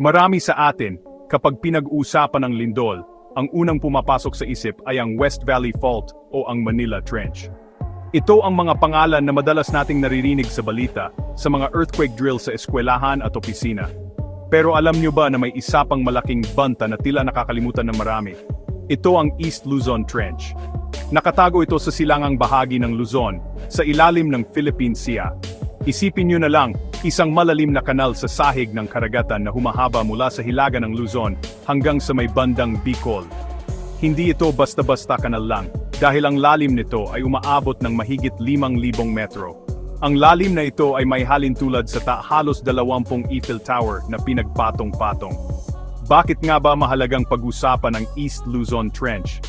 Marami sa atin, kapag pinag-uusapan ng lindol, ang unang pumapasok sa isip ay ang West Valley Fault o ang Manila Trench. Ito ang mga pangalan na madalas nating naririnig sa balita, sa mga earthquake drill sa eskwelahan at opisina. Pero alam nyo ba na may isa pang malaking banta na tila nakakalimutan ng marami? Ito ang East Luzon Trench. Nakatago ito sa silangang bahagi ng Luzon, sa ilalim ng Philippine Sea. Isipin nyo na lang, isang malalim na kanal sa sahig ng karagatan na humahaba mula sa hilaga ng Luzon hanggang sa may bandang Bicol. Hindi ito basta-basta kanal lang, dahil ang lalim nito ay umaabot ng mahigit 5,000 metro. Ang lalim na ito ay may halin tulad sa ta halos 20 Eiffel Tower na pinagpatong-patong. Bakit nga ba mahalagang pag-usapan ang East Luzon Trench?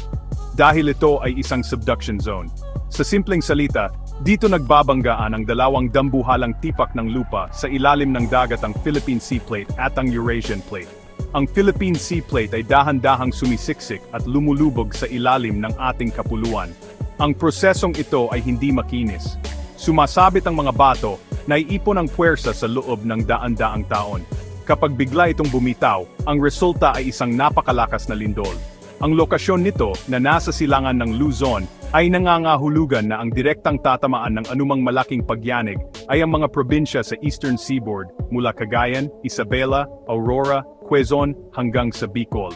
Dahil ito ay isang subduction zone. Sa simpleng salita, dito nagbabanggaan ang dalawang dambuhalang tipak ng lupa sa ilalim ng dagat ang Philippine Sea Plate at ang Eurasian Plate. Ang Philippine Sea Plate ay dahan-dahang sumisiksik at lumulubog sa ilalim ng ating kapuluan. Ang prosesong ito ay hindi makinis. Sumasabit ang mga bato, naiipon ang puwersa sa loob ng daan-daang taon. Kapag bigla itong bumitaw, ang resulta ay isang napakalakas na lindol. Ang lokasyon nito, na nasa silangan ng Luzon, ay nangangahulugan na ang direktang tatamaan ng anumang malaking pagyanig ay ang mga probinsya sa Eastern Seaboard mula Cagayan, Isabela, Aurora, Quezon hanggang sa Bicol.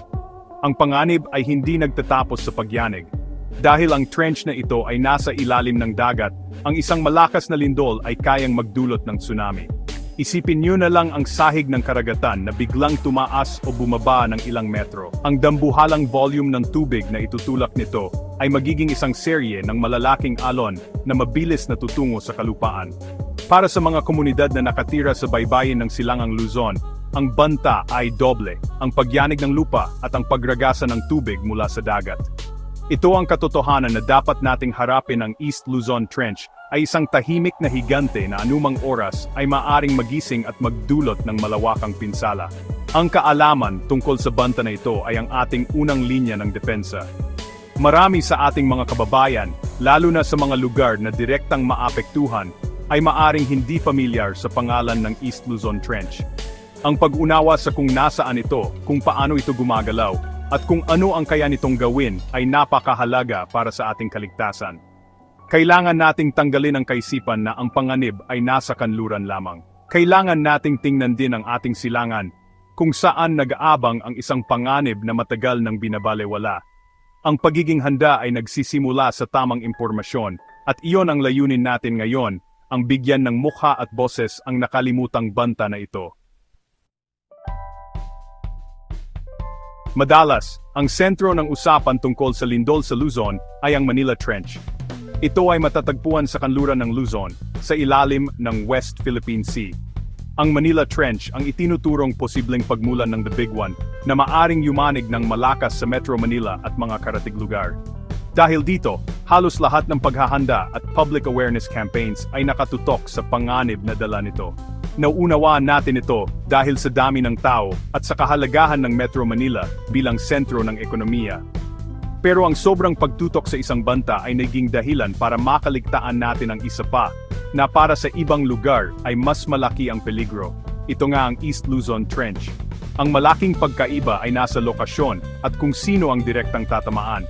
Ang panganib ay hindi nagtatapos sa pagyanig. Dahil ang trench na ito ay nasa ilalim ng dagat, ang isang malakas na lindol ay kayang magdulot ng tsunami. Isipin niyo na lang ang sahig ng karagatan na biglang tumaas o bumaba ng ilang metro. Ang dambuhalang volume ng tubig na itutulak nito ay magiging isang serye ng malalaking alon na mabilis na tutungo sa kalupaan. Para sa mga komunidad na nakatira sa baybayin ng Silangang Luzon, ang banta ay doble, ang pagyanig ng lupa at ang pagragasa ng tubig mula sa dagat. Ito ang katotohanan na dapat nating harapin ang East Luzon Trench ay isang tahimik na higante na anumang oras ay maaring magising at magdulot ng malawakang pinsala. Ang kaalaman tungkol sa banta na ito ay ang ating unang linya ng depensa. Marami sa ating mga kababayan, lalo na sa mga lugar na direktang maapektuhan, ay maaring hindi pamilyar sa pangalan ng East Luzon Trench. Ang pag-unawa sa kung nasaan ito, kung paano ito gumagalaw, at kung ano ang kaya nitong gawin ay napakahalaga para sa ating kaligtasan. Kailangan nating tanggalin ang kaisipan na ang panganib ay nasa kanluran lamang. Kailangan nating tingnan din ang ating silangan kung saan nag-aabang ang isang panganib na matagal nang binabalewala. Ang pagiging handa ay nagsisimula sa tamang impormasyon at iyon ang layunin natin ngayon, ang bigyan ng mukha at boses ang nakalimutang banta na ito. Madalas, ang sentro ng usapan tungkol sa lindol sa Luzon ay ang Manila Trench. Ito ay matatagpuan sa kanluran ng Luzon, sa ilalim ng West Philippine Sea. Ang Manila Trench ang itinuturong posibleng pagmulan ng The Big One na maaring yumanig ng malakas sa Metro Manila at mga karatig lugar. Dahil dito, halos lahat ng paghahanda at public awareness campaigns ay nakatutok sa panganib na dala nito. Nauunawaan natin ito dahil sa dami ng tao at sa kahalagahan ng Metro Manila bilang sentro ng ekonomiya. Pero ang sobrang pagtutok sa isang banta ay naging dahilan para makaligtaan natin ang isa pa, na para sa ibang lugar ay mas malaki ang peligro. Ito nga ang East Luzon Trench. Ang malaking pagkaiba ay nasa lokasyon at kung sino ang direktang tatamaan.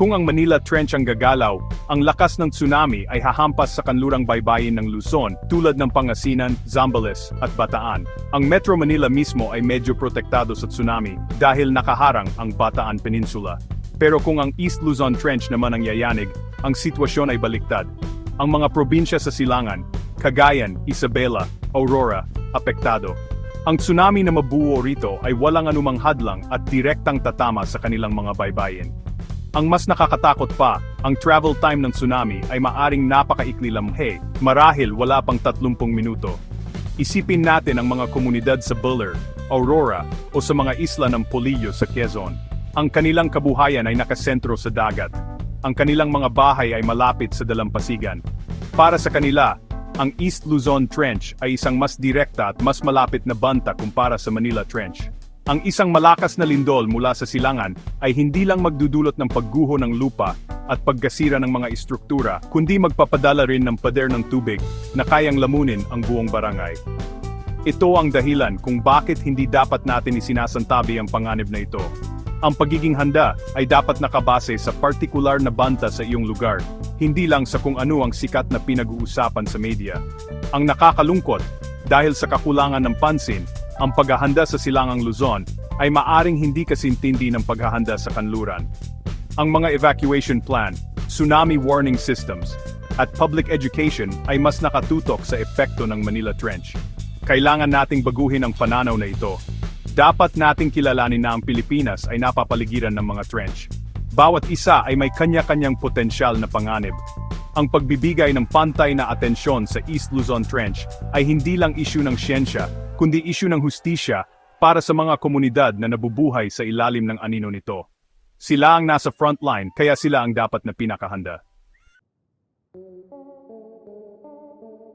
Kung ang Manila Trench ang gagalaw, ang lakas ng tsunami ay hahampas sa kanlurang baybayin ng Luzon tulad ng Pangasinan, Zambales, at Bataan. Ang Metro Manila mismo ay medyo protektado sa tsunami dahil nakaharang ang Bataan Peninsula. Pero kung ang East Luzon Trench naman ang yayanig, ang sitwasyon ay baliktad. Ang mga probinsya sa silangan, Cagayan, Isabela, Aurora, apektado. Ang tsunami na mabuo rito ay walang anumang hadlang at direktang tatama sa kanilang mga baybayin. Ang mas nakakatakot pa, ang travel time ng tsunami ay maaring napakaikli lamhe, marahil wala pang 30 minuto. Isipin natin ang mga komunidad sa Buller, Aurora, o sa mga isla ng Polillo sa Quezon. Ang kanilang kabuhayan ay nakasentro sa dagat. Ang kanilang mga bahay ay malapit sa dalampasigan. Para sa kanila, ang East Luzon Trench ay isang mas direkta at mas malapit na banta kumpara sa Manila Trench. Ang isang malakas na lindol mula sa silangan ay hindi lang magdudulot ng pagguho ng lupa at pagkasira ng mga istruktura, kundi magpapadala rin ng pader ng tubig na kayang lamunin ang buong barangay. Ito ang dahilan kung bakit hindi dapat natin isinasantabi ang panganib na ito. Ang pagiging handa ay dapat nakabase sa partikular na banta sa iyong lugar, hindi lang sa kung ano ang sikat na pinag-uusapan sa media. Ang nakakalungkot, dahil sa kakulangan ng pansin, ang paghahanda sa silangang Luzon ay maaring hindi kasintindi ng paghahanda sa kanluran. Ang mga evacuation plan, tsunami warning systems, at public education ay mas nakatutok sa epekto ng Manila Trench. Kailangan nating baguhin ang pananaw na ito. Dapat nating kilalanin na ang Pilipinas ay napapaligiran ng mga trench. Bawat isa ay may kanya-kanyang potensyal na panganib. Ang pagbibigay ng pantay na atensyon sa East Luzon Trench ay hindi lang isyu ng siyensya, kundi isyu ng hustisya para sa mga komunidad na nabubuhay sa ilalim ng anino nito. Sila ang nasa frontline kaya sila ang dapat na pinakahanda.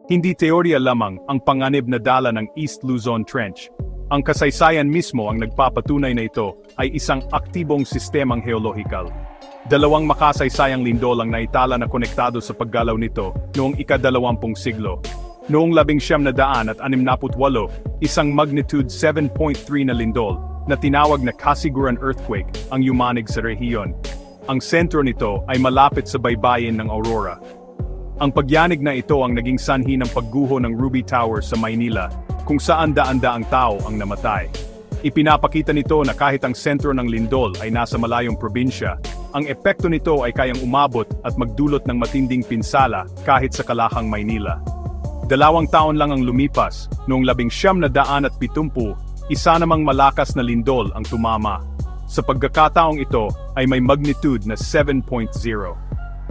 Hindi teorya lamang ang panganib na dala ng East Luzon Trench. Ang kasaysayan mismo ang nagpapatunay na ito ay isang aktibong sistemang geolohikal. Dalawang makasaysayang lindol ang naitala na konektado sa paggalaw nito noong ikadalawampung siglo. Noong labing siyam na daan at anim walo, isang magnitude 7.3 na lindol na tinawag na Kasiguran Earthquake ang yumanig sa rehiyon. Ang sentro nito ay malapit sa baybayin ng Aurora, ang pagyanig na ito ang naging sanhi ng pagguho ng Ruby Tower sa Maynila, kung saan daan-daang tao ang namatay. Ipinapakita nito na kahit ang sentro ng lindol ay nasa malayong probinsya, ang epekto nito ay kayang umabot at magdulot ng matinding pinsala kahit sa kalahang Maynila. Dalawang taon lang ang lumipas, noong labing siyam na daan at pitumpu, isa namang malakas na lindol ang tumama. Sa pagkakataong ito ay may magnitude na 7.0.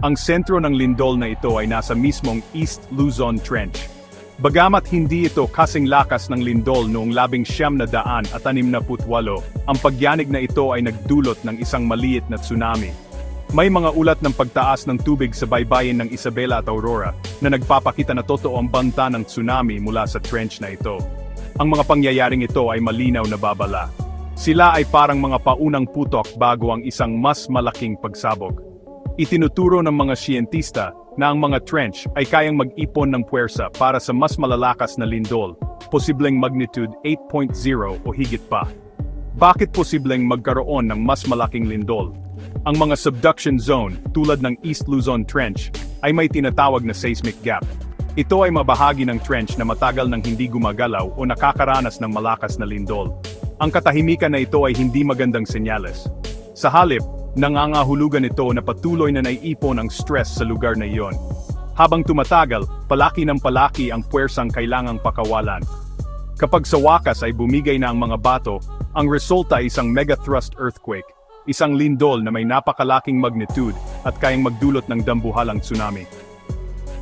Ang sentro ng lindol na ito ay nasa mismong East Luzon Trench. Bagamat hindi ito kasing lakas ng lindol noong labing siyam na daan at anim na putwalo, ang pagyanig na ito ay nagdulot ng isang maliit na tsunami. May mga ulat ng pagtaas ng tubig sa baybayin ng Isabela at Aurora na nagpapakita na totoo ang banta ng tsunami mula sa trench na ito. Ang mga pangyayaring ito ay malinaw na babala. Sila ay parang mga paunang putok bago ang isang mas malaking pagsabog. Itinuturo ng mga siyentista na ang mga trench ay kayang mag-ipon ng puwersa para sa mas malalakas na lindol, posibleng magnitude 8.0 o higit pa. Bakit posibleng magkaroon ng mas malaking lindol? Ang mga subduction zone, tulad ng East Luzon Trench, ay may tinatawag na seismic gap. Ito ay mabahagi ng trench na matagal nang hindi gumagalaw o nakakaranas ng malakas na lindol. Ang katahimikan na ito ay hindi magandang senyales. Sa halip, nangangahulugan ito na patuloy na naiipon ang stress sa lugar na iyon. Habang tumatagal, palaki ng palaki ang puwersang kailangang pakawalan. Kapag sa wakas ay bumigay na ang mga bato, ang resulta ay isang megathrust earthquake, isang lindol na may napakalaking magnitude at kayang magdulot ng dambuhalang tsunami.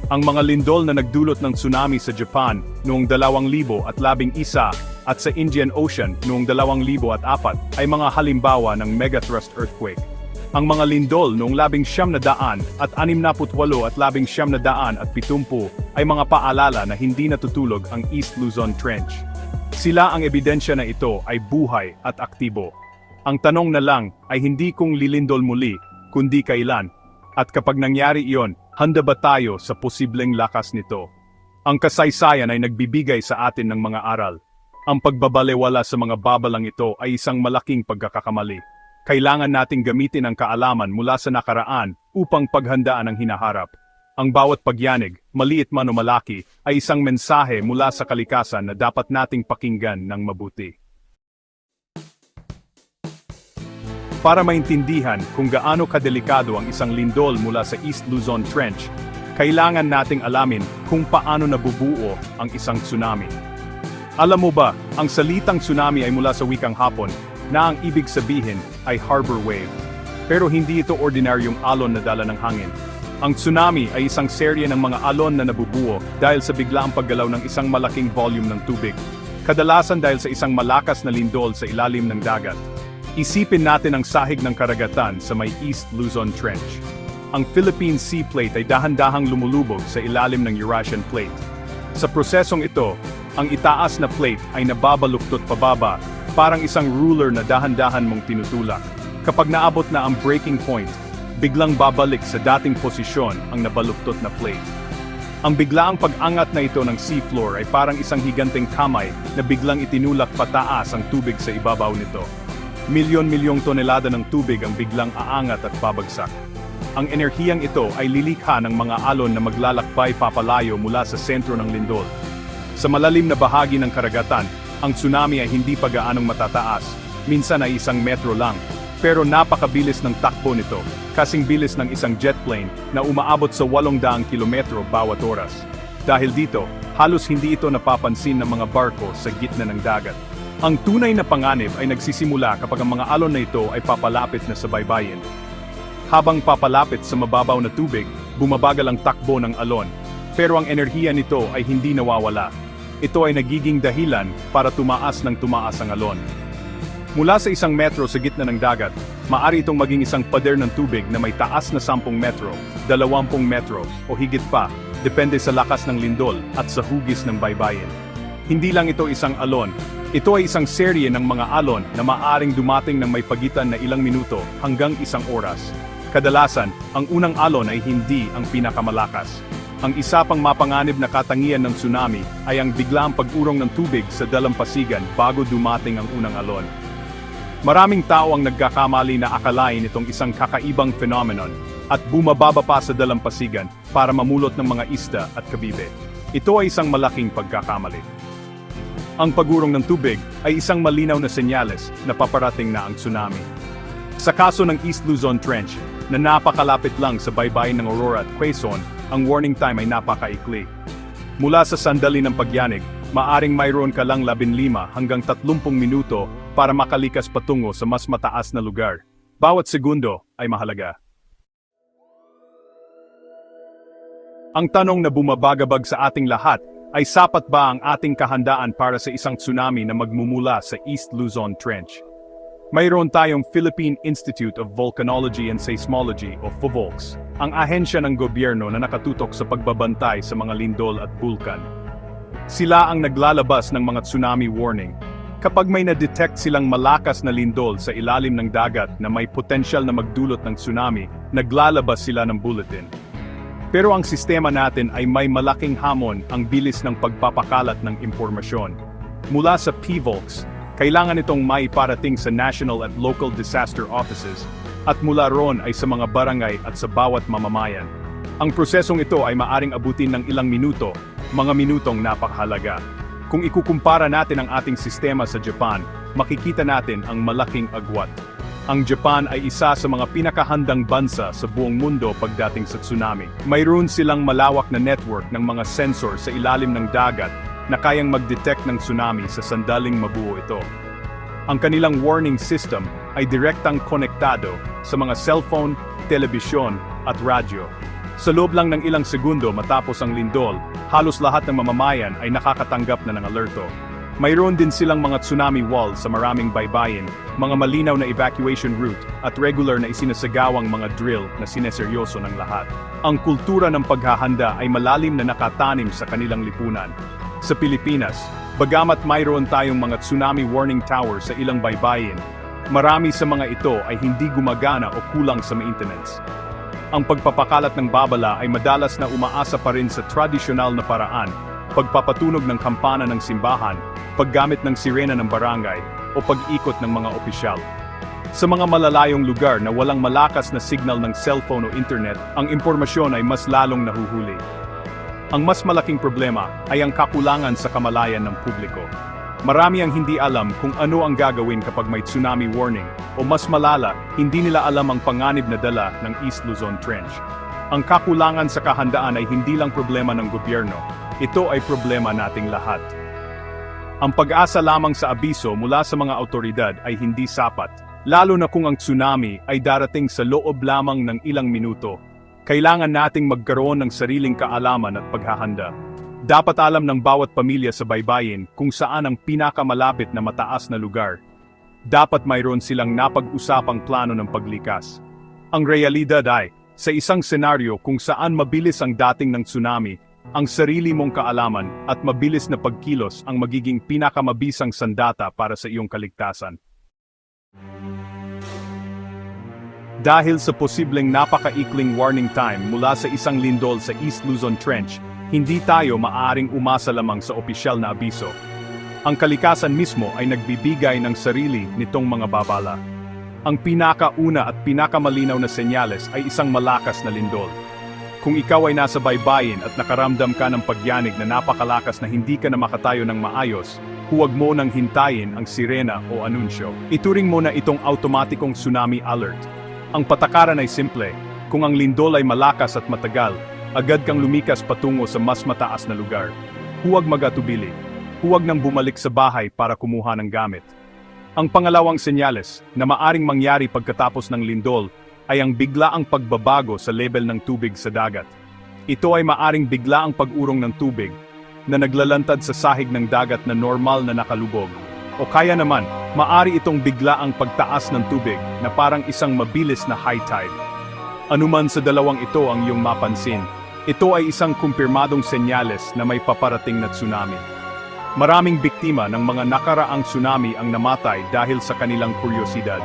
Ang mga lindol na nagdulot ng tsunami sa Japan noong 2011 at sa Indian Ocean noong 2004 ay mga halimbawa ng megathrust earthquake. Ang mga lindol noong labing siyam na daan at anim na putwalo at labing siyam na daan at pitumpu ay mga paalala na hindi natutulog ang East Luzon Trench. Sila ang ebidensya na ito ay buhay at aktibo. Ang tanong na lang ay hindi kung lilindol muli, kundi kailan. At kapag nangyari iyon, handa ba tayo sa posibleng lakas nito? Ang kasaysayan ay nagbibigay sa atin ng mga aral. Ang pagbabalewala sa mga babalang ito ay isang malaking pagkakakamali. Kailangan nating gamitin ang kaalaman mula sa nakaraan upang paghandaan ang hinaharap. Ang bawat pagyanig, maliit man o malaki, ay isang mensahe mula sa kalikasan na dapat nating pakinggan ng mabuti. Para maintindihan kung gaano kadelikado ang isang lindol mula sa East Luzon Trench, kailangan nating alamin kung paano nabubuo ang isang tsunami. Alam mo ba, ang salitang tsunami ay mula sa wikang Hapon na ang ibig sabihin ay harbor wave. Pero hindi ito ordinaryong alon na dala ng hangin. Ang tsunami ay isang serye ng mga alon na nabubuo dahil sa biglaang paggalaw ng isang malaking volume ng tubig. Kadalasan dahil sa isang malakas na lindol sa ilalim ng dagat. Isipin natin ang sahig ng karagatan sa may East Luzon Trench. Ang Philippine Sea Plate ay dahan-dahang lumulubog sa ilalim ng Eurasian Plate. Sa prosesong ito, ang itaas na plate ay nababaluktot pababa, parang isang ruler na dahan-dahan mong tinutulak. Kapag naabot na ang breaking point, biglang babalik sa dating posisyon ang nabaluktot na plate. Ang biglaang pag-angat na ito ng seafloor ay parang isang higanteng kamay na biglang itinulak pataas ang tubig sa ibabaw nito. Milyon-milyong tonelada ng tubig ang biglang aangat at babagsak. Ang enerhiyang ito ay lilikha ng mga alon na maglalakbay papalayo mula sa sentro ng lindol. Sa malalim na bahagi ng karagatan, ang tsunami ay hindi pa gaanong matataas, minsan ay isang metro lang, pero napakabilis ng takbo nito, kasing bilis ng isang jet plane na umaabot sa 800 kilometro bawat oras. Dahil dito, halos hindi ito napapansin ng mga barko sa gitna ng dagat. Ang tunay na panganib ay nagsisimula kapag ang mga alon na ito ay papalapit na sa baybayin. Habang papalapit sa mababaw na tubig, bumabagal ang takbo ng alon. Pero ang enerhiya nito ay hindi nawawala. Ito ay nagiging dahilan para tumaas ng tumaas ang alon. Mula sa isang metro sa gitna ng dagat, maari itong maging isang pader ng tubig na may taas na 10 metro, 20 metro, o higit pa, depende sa lakas ng lindol at sa hugis ng baybayin. Hindi lang ito isang alon, ito ay isang serye ng mga alon na maaring dumating ng may pagitan na ilang minuto hanggang isang oras. Kadalasan, ang unang alon ay hindi ang pinakamalakas. Ang isa pang mapanganib na katangian ng tsunami ay ang biglaang pag-urong ng tubig sa dalampasigan bago dumating ang unang alon. Maraming tao ang nagkakamali na akalain itong isang kakaibang phenomenon at bumababa pa sa dalampasigan para mamulot ng mga isda at kabibe. Ito ay isang malaking pagkakamali. Ang pagurong ng tubig ay isang malinaw na senyales na paparating na ang tsunami. Sa kaso ng East Luzon Trench, na napakalapit lang sa baybayin ng Aurora at Quezon, ang warning time ay napakaikli. Mula sa sandali ng pagyanig, maaring mayroon ka lang 15 hanggang 30 minuto para makalikas patungo sa mas mataas na lugar. Bawat segundo ay mahalaga. Ang tanong na bumabagabag sa ating lahat ay sapat ba ang ating kahandaan para sa isang tsunami na magmumula sa East Luzon Trench? Mayroon tayong Philippine Institute of Volcanology and Seismology o PHOVOLCS, ang ahensya ng gobyerno na nakatutok sa pagbabantay sa mga lindol at bulkan. Sila ang naglalabas ng mga tsunami warning. Kapag may na-detect silang malakas na lindol sa ilalim ng dagat na may potensyal na magdulot ng tsunami, naglalabas sila ng bulletin. Pero ang sistema natin ay may malaking hamon ang bilis ng pagpapakalat ng impormasyon. Mula sa PVOLCS, kailangan itong maiparating sa national at local disaster offices, at mula ron ay sa mga barangay at sa bawat mamamayan. Ang prosesong ito ay maaring abutin ng ilang minuto, mga minutong napakahalaga. Kung ikukumpara natin ang ating sistema sa Japan, makikita natin ang malaking agwat. Ang Japan ay isa sa mga pinakahandang bansa sa buong mundo pagdating sa tsunami. Mayroon silang malawak na network ng mga sensor sa ilalim ng dagat na kayang mag-detect ng tsunami sa sandaling mabuo ito. Ang kanilang warning system ay direktang konektado sa mga cellphone, telebisyon at radyo. Sa loob lang ng ilang segundo matapos ang lindol, halos lahat ng mamamayan ay nakakatanggap na ng alerto. Mayroon din silang mga tsunami wall sa maraming baybayin, mga malinaw na evacuation route, at regular na isinasagawang mga drill na sineseryoso ng lahat. Ang kultura ng paghahanda ay malalim na nakatanim sa kanilang lipunan. Sa Pilipinas, bagamat mayroon tayong mga tsunami warning tower sa ilang baybayin, marami sa mga ito ay hindi gumagana o kulang sa maintenance. Ang pagpapakalat ng babala ay madalas na umaasa pa rin sa tradisyonal na paraan, pagpapatunog ng kampana ng simbahan, paggamit ng sirena ng barangay, o pag-ikot ng mga opisyal. Sa mga malalayong lugar na walang malakas na signal ng cellphone o internet, ang impormasyon ay mas lalong nahuhuli. Ang mas malaking problema ay ang kakulangan sa kamalayan ng publiko. Marami ang hindi alam kung ano ang gagawin kapag may tsunami warning, o mas malala, hindi nila alam ang panganib na dala ng East Luzon Trench. Ang kakulangan sa kahandaan ay hindi lang problema ng gobyerno, ito ay problema nating lahat. Ang pag-asa lamang sa abiso mula sa mga autoridad ay hindi sapat, lalo na kung ang tsunami ay darating sa loob lamang ng ilang minuto. Kailangan nating magkaroon ng sariling kaalaman at paghahanda. Dapat alam ng bawat pamilya sa baybayin kung saan ang pinakamalapit na mataas na lugar. Dapat mayroon silang napag-usapang plano ng paglikas. Ang realidad ay, sa isang senaryo kung saan mabilis ang dating ng tsunami, ang sarili mong kaalaman at mabilis na pagkilos ang magiging pinakamabisang sandata para sa iyong kaligtasan. Dahil sa posibleng napakaikling warning time mula sa isang lindol sa East Luzon Trench, hindi tayo maaaring umasa lamang sa opisyal na abiso. Ang kalikasan mismo ay nagbibigay ng sarili nitong mga babala. Ang pinakauna at pinakamalinaw na senyales ay isang malakas na lindol. Kung ikaw ay nasa baybayin at nakaramdam ka ng pagyanig na napakalakas na hindi ka na makatayo ng maayos, huwag mo nang hintayin ang sirena o anunsyo. Ituring mo na itong automatikong tsunami alert. Ang patakaran ay simple, kung ang lindol ay malakas at matagal, agad kang lumikas patungo sa mas mataas na lugar. Huwag magatubili. Huwag nang bumalik sa bahay para kumuha ng gamit. Ang pangalawang senyales na maaring mangyari pagkatapos ng lindol ay ang biglaang pagbabago sa level ng tubig sa dagat. Ito ay maaring biglaang pag-urong ng tubig na naglalantad sa sahig ng dagat na normal na nakalubog. O kaya naman, maari itong biglaang pagtaas ng tubig na parang isang mabilis na high tide. Anuman sa dalawang ito ang iyong mapansin, ito ay isang kumpirmadong senyales na may paparating na tsunami. Maraming biktima ng mga nakaraang tsunami ang namatay dahil sa kanilang kuryosidad.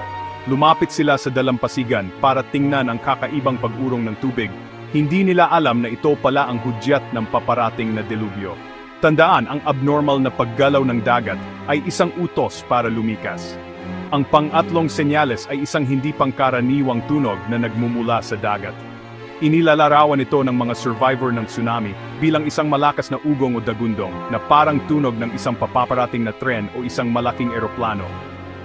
Lumapit sila sa dalampasigan para tingnan ang kakaibang pag-urong ng tubig. Hindi nila alam na ito pala ang hudyat ng paparating na delubyo. Tandaan, ang abnormal na paggalaw ng dagat ay isang utos para lumikas. Ang pang-atlong senyales ay isang hindi pangkaraniwang tunog na nagmumula sa dagat. Inilalarawan ito ng mga survivor ng tsunami bilang isang malakas na ugong o dagundong na parang tunog ng isang papaparating na tren o isang malaking eroplano.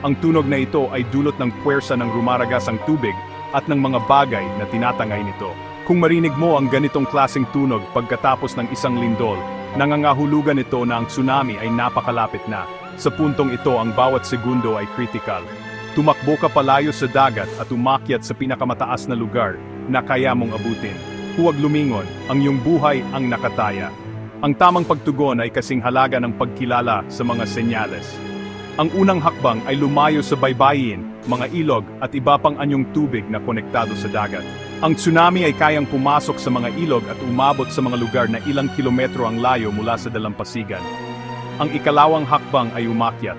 Ang tunog na ito ay dulot ng puwersa ng rumaragasang tubig at ng mga bagay na tinatangay nito. Kung marinig mo ang ganitong klaseng tunog pagkatapos ng isang lindol, nangangahulugan ito na ang tsunami ay napakalapit na. Sa puntong ito ang bawat segundo ay critical. Tumakbo ka palayo sa dagat at umakyat sa pinakamataas na lugar na kaya mong abutin. Huwag lumingon, ang iyong buhay ang nakataya. Ang tamang pagtugon ay kasing halaga ng pagkilala sa mga senyales. Ang unang hakbang ay lumayo sa baybayin, mga ilog at iba pang anyong tubig na konektado sa dagat. Ang tsunami ay kayang pumasok sa mga ilog at umabot sa mga lugar na ilang kilometro ang layo mula sa dalampasigan. Ang ikalawang hakbang ay umakyat.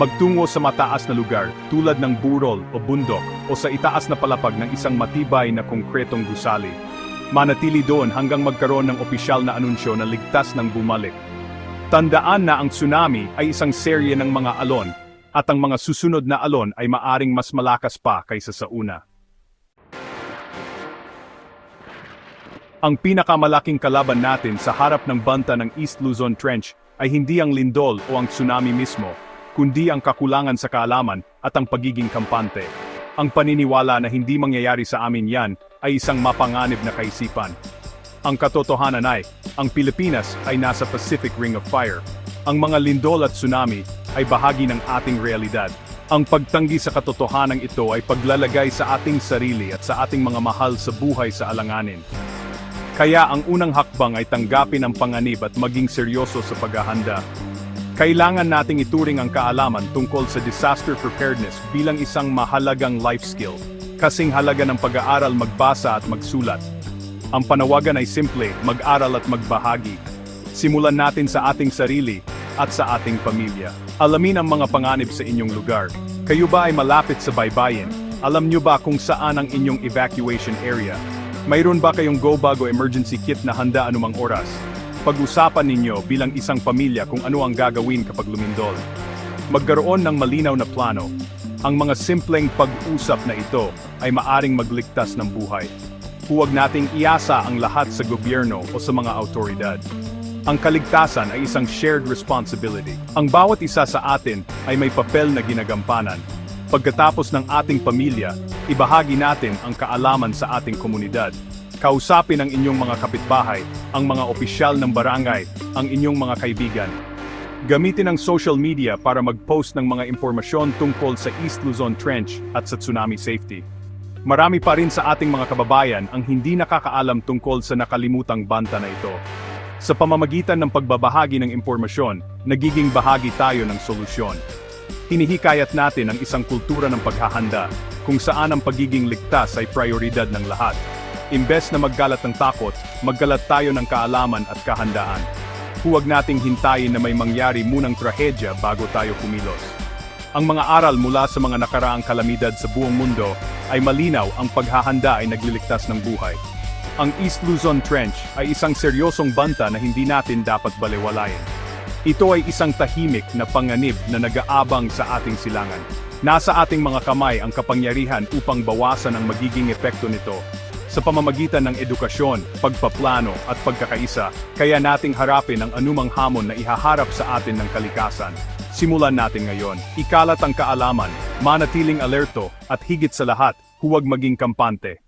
Magtungo sa mataas na lugar tulad ng burol o bundok o sa itaas na palapag ng isang matibay na konkretong gusali. Manatili doon hanggang magkaroon ng opisyal na anunsyo na ligtas ng bumalik. Tandaan na ang tsunami ay isang serye ng mga alon at ang mga susunod na alon ay maaring mas malakas pa kaysa sa una. Ang pinakamalaking kalaban natin sa harap ng banta ng East Luzon Trench ay hindi ang lindol o ang tsunami mismo, kundi ang kakulangan sa kaalaman at ang pagiging kampante. Ang paniniwala na hindi mangyayari sa amin yan ay isang mapanganib na kaisipan. Ang katotohanan ay, ang Pilipinas ay nasa Pacific Ring of Fire. Ang mga lindol at tsunami ay bahagi ng ating realidad. Ang pagtanggi sa katotohanan ito ay paglalagay sa ating sarili at sa ating mga mahal sa buhay sa alanganin. Kaya ang unang hakbang ay tanggapin ang panganib at maging seryoso sa paghahanda. Kailangan nating ituring ang kaalaman tungkol sa disaster preparedness bilang isang mahalagang life skill. Kasing halaga ng pag-aaral magbasa at magsulat. Ang panawagan ay simple, mag-aral at magbahagi. Simulan natin sa ating sarili at sa ating pamilya. Alamin ang mga panganib sa inyong lugar. Kayo ba ay malapit sa baybayin? Alam nyo ba kung saan ang inyong evacuation area? Mayroon ba kayong go bag o emergency kit na handa anumang oras? Pag-usapan ninyo bilang isang pamilya kung ano ang gagawin kapag lumindol. Magkaroon ng malinaw na plano. Ang mga simpleng pag-usap na ito ay maaring magligtas ng buhay. Huwag nating iasa ang lahat sa gobyerno o sa mga autoridad. Ang kaligtasan ay isang shared responsibility. Ang bawat isa sa atin ay may papel na ginagampanan. Pagkatapos ng ating pamilya, ibahagi natin ang kaalaman sa ating komunidad. Kausapin ang inyong mga kapitbahay, ang mga opisyal ng barangay, ang inyong mga kaibigan. Gamitin ang social media para mag-post ng mga impormasyon tungkol sa East Luzon Trench at sa tsunami safety. Marami pa rin sa ating mga kababayan ang hindi nakakaalam tungkol sa nakalimutang banta na ito. Sa pamamagitan ng pagbabahagi ng impormasyon, nagiging bahagi tayo ng solusyon. Hinihikayat natin ang isang kultura ng paghahanda, kung saan ang pagiging ligtas ay prioridad ng lahat. Imbes na maggalat ng takot, maggalat tayo ng kaalaman at kahandaan. Huwag nating hintayin na may mangyari munang trahedya bago tayo kumilos. Ang mga aral mula sa mga nakaraang kalamidad sa buong mundo ay malinaw ang paghahanda ay nagliligtas ng buhay. Ang East Luzon Trench ay isang seryosong banta na hindi natin dapat balewalayin. Ito ay isang tahimik na panganib na nag-aabang sa ating silangan. Nasa ating mga kamay ang kapangyarihan upang bawasan ang magiging epekto nito. Sa pamamagitan ng edukasyon, pagpaplano at pagkakaisa, kaya nating harapin ang anumang hamon na ihaharap sa atin ng kalikasan. Simulan natin ngayon. Ikalat ang kaalaman, manatiling alerto, at higit sa lahat, huwag maging kampante.